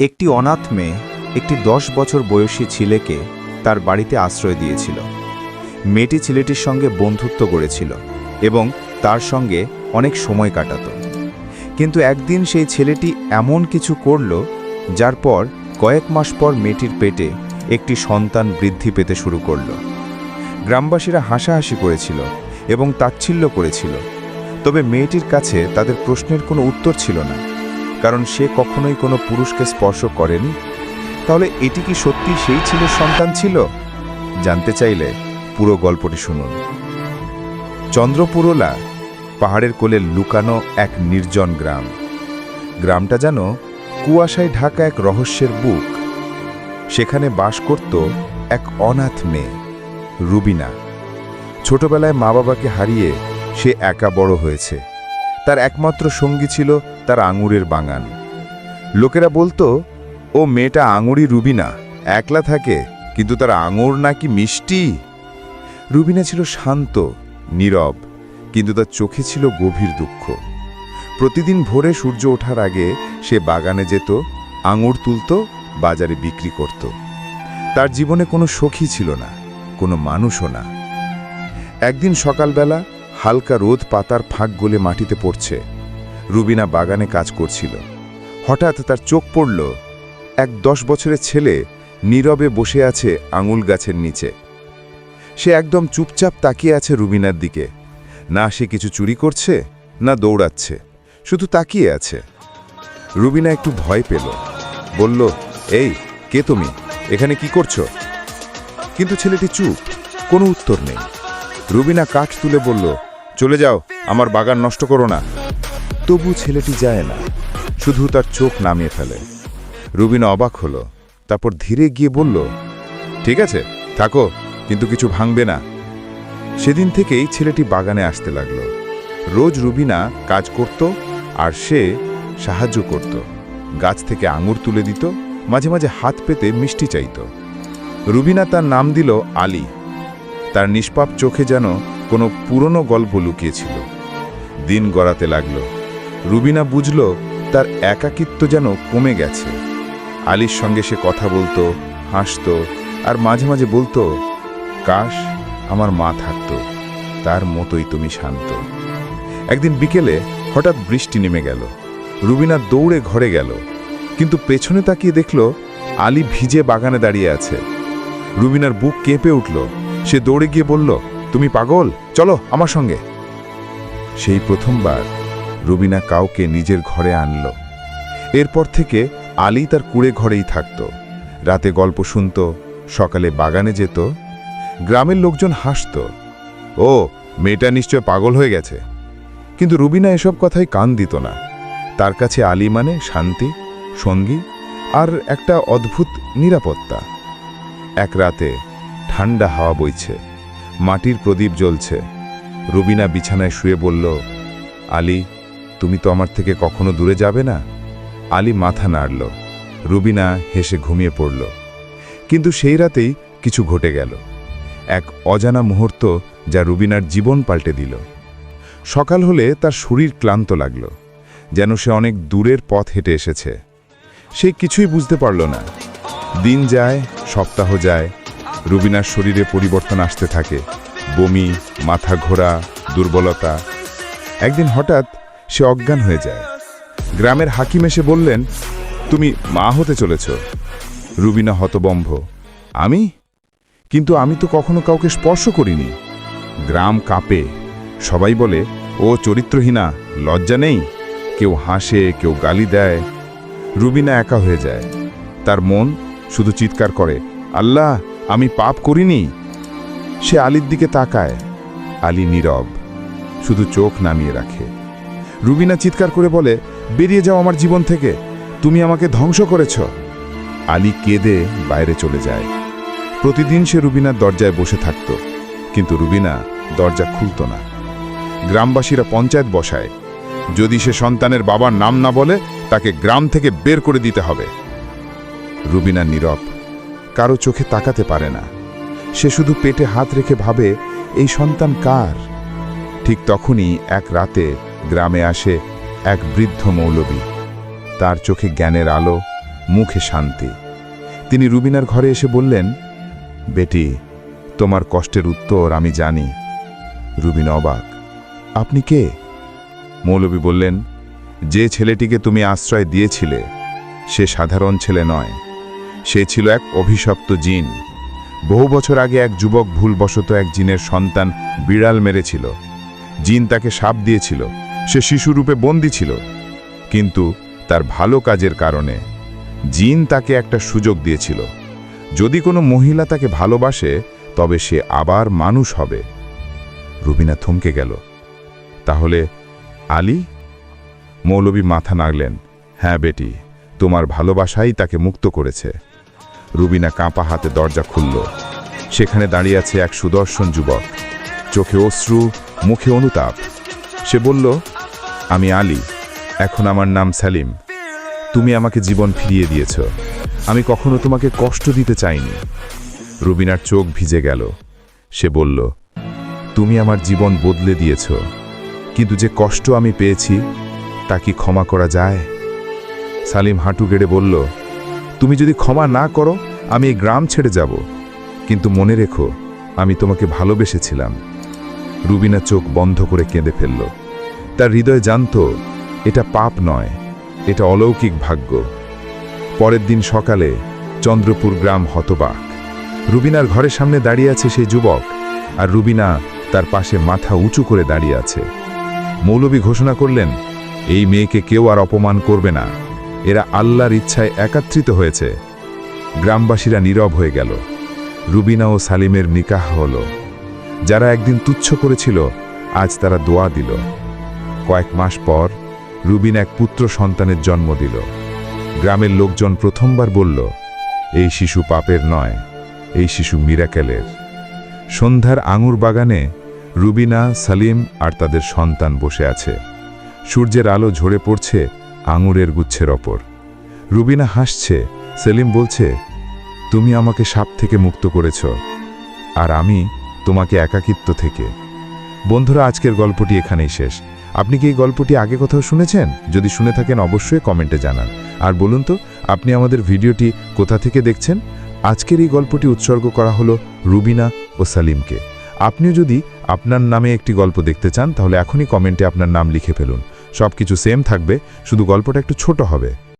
একটি অনাথ মেয়ে, একটি দশ বছর বয়সী ছেলেকে তার বাড়িতে আশ্রয় দিয়েছিল। মেয়েটি ছেলেটির সঙ্গে বন্ধুত্ব গড়েছিল এবং তার সঙ্গে অনেক সময় কাটাত। কিন্তু একদিন সেই ছেলেটি এমন কিছু করল, যার পর কয়েক মাস পর মেয়েটির পেটে একটি সন্তান বৃদ্ধি পেতে শুরু করল। গ্রামবাসীরা হাসাহাসি করেছিল এবং তাচ্ছিল্য করেছিল, তবে মেয়েটির কাছে তাদের প্রশ্নের কোনো উত্তর ছিল না। কারণ সে কখনোই কোনো পুরুষকে স্পর্শ করেনি। তাহলে এটি কি সত্যি সেই ছেলের সন্তান ছিল? জানতে চাইলে পুরো গল্পটি শুনুন। চন্দ্রপুরলা পাহাড়ের কোলে লুকানো এক নির্জন গ্রাম। গ্রামটা যেন কুয়াশায় ঢাকা এক রহস্যের বুক। সেখানে বাস করত এক অনাথ মেয়ে, রুবিনা। ছোটবেলায় মা বাবাকে হারিয়ে সে একা বড় হয়েছে। তার একমাত্র সঙ্গী ছিল তার আঙুরের বাগান। লোকেরা বলতো, ও মেয়েটা আঙুরি রুবিনা একলা থাকে, কিন্তু তার আঙুর নাকি মিষ্টি? রুবিনা ছিল শান্ত, নীরব, কিন্তু তার চোখে ছিল গভীর দুঃখ। প্রতিদিন ভোরে সূর্য ওঠার আগে সে বাগানে যেত, আঙুর তুলত, বাজারে বিক্রি করত। তার জীবনে কোনো সখী ছিল না, কোনো মানুষও না। একদিন সকালবেলা হালকা রোদ পাতার ফাঁক গলে মাটিতে পড়ছে। রুবিনা বাগানে কাজ করছিল। হঠাৎ তার চোখ পড়ল, এক দশ বছরের ছেলে নীরবে বসে আছে আঙুল গাছের নিচে। সে একদম চুপচাপ তাকিয়ে আছে রুবিনার দিকে। না সে কিছু চুরি করছে, না দৌড়াচ্ছে, শুধু তাকিয়ে আছে। রুবিনা একটু ভয় পেল। বলল, এই, কে তুমি? এখানে কি করছ? কিন্তু ছেলেটি চুপ, কোনো উত্তর নেই। রুবিনা কাঠ তুলে বলল চলে যাও, আমার বাগান নষ্ট করো না। তবু ছেলেটি যায় না, শুধু তার চোখ নামিয়ে ফেলে। রুবিনা অবাক হলো, তারপর ধীরে গিয়ে বলল, ঠিক আছে, থাকো, কিন্তু কিছু ভাঙবে না। সেদিন থেকেই ছেলেটি বাগানে আসতে লাগল। রোজ রুবিনা কাজ করত, আর সে সাহায্য করত। গাছ থেকে আঙুর তুলে দিত, মাঝে মাঝে হাত পেতে মিষ্টি চাইত। রুবিনা তার নাম দিল আলী। তার নিষ্পাপ চোখে যেন কোনো পুরনো গল্প লুকিয়েছিল। দিন গড়াতে লাগল। রুবিনা বুঝল, তার একাকিত্ব যেন কমে গেছে। আলীর সঙ্গে সে কথা বলতো, হাসতো আর মাঝে মাঝে বলতো, কাশ, আমার মা থাকতো, তার মতোই তুমি শান্ত। একদিন বিকেলে হঠাৎ বৃষ্টি নেমে গেল। রুবিনা দৌড়ে ঘরে গেল, কিন্তু পেছনে তাকিয়ে দেখল, আলী ভিজে বাগানে দাঁড়িয়ে আছে। রুবিনার বুক কেঁপে উঠল। সে দৌড়ে গিয়ে বলল তুমি পাগল? চলো, আমার সঙ্গে। সেই প্রথমবার রুবিনা কাউকে নিজের ঘরে আনল। এরপর থেকে আলী তার কুড়ে ঘরেই থাকত। রাতে গল্প শুনত, সকালে বাগানে যেত, গ্রামের লোকজন হাসত। ও, মেয়েটা নিশ্চয় পাগল হয়ে গেছে। কিন্তু রুবিনা এসব কথাই কান দিত না। তার কাছে আলী মানে শান্তি, সঙ্গী আর একটা অদ্ভুত নিরাপত্তা। এক রাতে ঠান্ডা হাওয়া বইছে। মাটির প্রদীপ জ্বলছে। রুবিনা বিছানায় শুয়ে বলল, আলী, তুমি তো আমার থেকে কখনো দূরে যাবে না? আলী মাথা নাড়ল। রুবিনা হেসে ঘুমিয়ে পড়ল। কিন্তু সেই রাতেই কিছু ঘটে গেল। এক অজানা মুহূর্ত যা রুবিনার জীবন পাল্টে দিল। সকাল হলে তার শরীর ক্লান্ত লাগল, যেন সে অনেক দূরের পথ হেঁটে এসেছে। সে কিছুই বুঝতে পারল না। দিন যায়, সপ্তাহ যায় রুবিনার শরীরে পরিবর্তন আসতে থাকে। বমি, মাথা ঘোরা, দুর্বলতা। একদিন হঠাৎ সে অজ্ঞান হয়ে যায়। গ্রামের হাকিম এসে বললেন, তুমি মা হতে চলেছ। রুবিনা হতবম্ভ, আমি? কিন্তু আমি তো কখনো কাউকে স্পর্শ করিনি। গ্রাম কাঁপে। সবাই বলে, ও চরিত্রহীনা, লজ্জা নেই। কেউ হাসে, কেউ গালি দেয়। রুবিনা একা হয়ে যায়। তার মন শুধু চিৎকার করে, আল্লাহ আমি পাপ করিনি? সে আলীর দিকে তাকায়। আলী নীরব, শুধু চোখ নামিয়ে রাখে। রুবিনা চিৎকার করে বলে, বেরিয়ে যাও আমার জীবন থেকে। তুমি আমাকে ধ্বংস করেছ। আলী কেঁদে বাইরে চলে যায়। প্রতিদিন সে রুবিনার দরজায় বসে থাকত, কিন্তু রুবিনা দরজা খুলত না। গ্রামবাসীরা পঞ্চায়েত বসায়। যদি সে সন্তানের বাবার নাম না বলে, তাকে গ্রাম থেকে বের করে দিতে হবে। রুবিনা নীরব কারও চোখে তাকাতে পারে না। সে শুধু পেটে হাত রেখে ভাবে, এই সন্তান কার? ঠিক তখনই এক রাতে গ্রামে আসে এক বৃদ্ধ মৌলবী। তার চোখে জ্ঞানের আলো, মুখে শান্তি। তিনি রুবিনার ঘরে এসে বললেন, বেটি, তোমার কষ্টের উত্তর আমি জানি। রুবিন অবাক, আপনি কে? মৌলবী বললেন, যে ছেলেটিকে তুমি আশ্রয় দিয়েছিলে, সে সাধারণ ছেলে নয়। সে ছিল এক অভিশপ্ত জিন। বহু বছর আগে এক যুবক ভুলবশত এক জিনের সন্তান বিড়াল মেরেছিল। জিন তাকে সাপ দিয়েছিল। সে শিশুরূপে বন্দী ছিল। কিন্তু তার ভালো কাজের কারণে জিন তাকে একটা সুযোগ দিয়েছিল। যদি কোনো মহিলা তাকে ভালোবাসে, তবে সে আবার মানুষ হবে। রুবিনা থমকে গেল। তাহলে আলী? মৌলবী মাথা নাড়লেন। হ্যাঁ বেটি, তোমার ভালোবাসাই তাকে মুক্ত করেছে। রুবিনা কাঁপা হাতে দরজা খুলল। সেখানে দাঁড়িয়ে আছে এক সুদর্শন যুবক। চোখে অশ্রু, মুখে অনুতাপ। সে বলল, আমি আলী। এখন আমার নাম সালিম তুমি আমাকে জীবন ফিরিয়ে দিয়েছ। আমি কখনো তোমাকে কষ্ট দিতে চাইনি। রুবিনার চোখ ভিজে গেল। সে বলল, তুমি আমার জীবন বদলে দিয়েছ। কিন্তু যে কষ্ট আমি পেয়েছি, তা কি ক্ষমা করা যায়? সালিম হাঁটু গেড়ে বলল তুমি যদি ক্ষমা না করো, আমি এই গ্রাম ছেড়ে যাব। কিন্তু মনে রেখো, আমি তোমাকে ভালোবেসেছিলাম। রুবিনা চোখ বন্ধ করে কেঁদে ফেলল। তার হৃদয় জানত, এটা পাপ নয়, এটা অলৌকিক ভাগ্য। পরের দিন সকালে চন্দ্রপুর গ্রাম হতবাক। রুবিনার ঘরের সামনে দাঁড়িয়ে আছে সেই যুবক, আর রুবিনা তার পাশে মাথা উঁচু করে দাঁড়িয়ে আছে। মৌলবী ঘোষণা করলেন, এই মেয়েকে কেউ আর অপমান করবে না। এরা আল্লাহর ইচ্ছায় একাত্রিত হয়েছে। গ্রামবাসীরা নীরব হয়ে গেল। রুবিনা ও সালিমের নিকাহ হল। যারা একদিন তুচ্ছ করেছিল, আজ তারা দোয়া দিল। কয়েক মাস পর রুবিন এক পুত্র সন্তানের জন্ম দিল। গ্রামের লোকজন প্রথমবার বলল, এই শিশু পাপের নয়, এই শিশু মিরাকেলের। সন্ধ্যার আঙুর বাগানে রুবিনা, সালিম আর তাদের সন্তান বসে আছে। সূর্যের আলো ঝরে পড়ছে আঙুরের গুচ্ছের ওপর। রুবিনা হাসছে, সেলিম বলছে, তুমি আমাকে সাপ থেকে মুক্ত করেছ, আর আমি তোমাকে একাকিত্ব থেকে। বন্ধুরা, আজকের গল্পটি এখানেই শেষ। আপনি কি এই গল্পটি আগে কোথাও শুনেছেন? যদি শুনে থাকেন, অবশ্যই কমেন্টে জানান। আর বলুন তো, আপনি আমাদের ভিডিওটি কোথা থেকে দেখছেন? আজকের এই গল্পটি উৎসর্গ করা হলো রুবিনা ও সালিমকে। আপনিও যদি আপনার নামে একটি গল্প দেখতে চান, তাহলে এখনই কমেন্টে আপনার নাম লিখে ফেলুন। সব কিছু সেম থাকবে শুধু গল্পটা একটু ছোট হবে।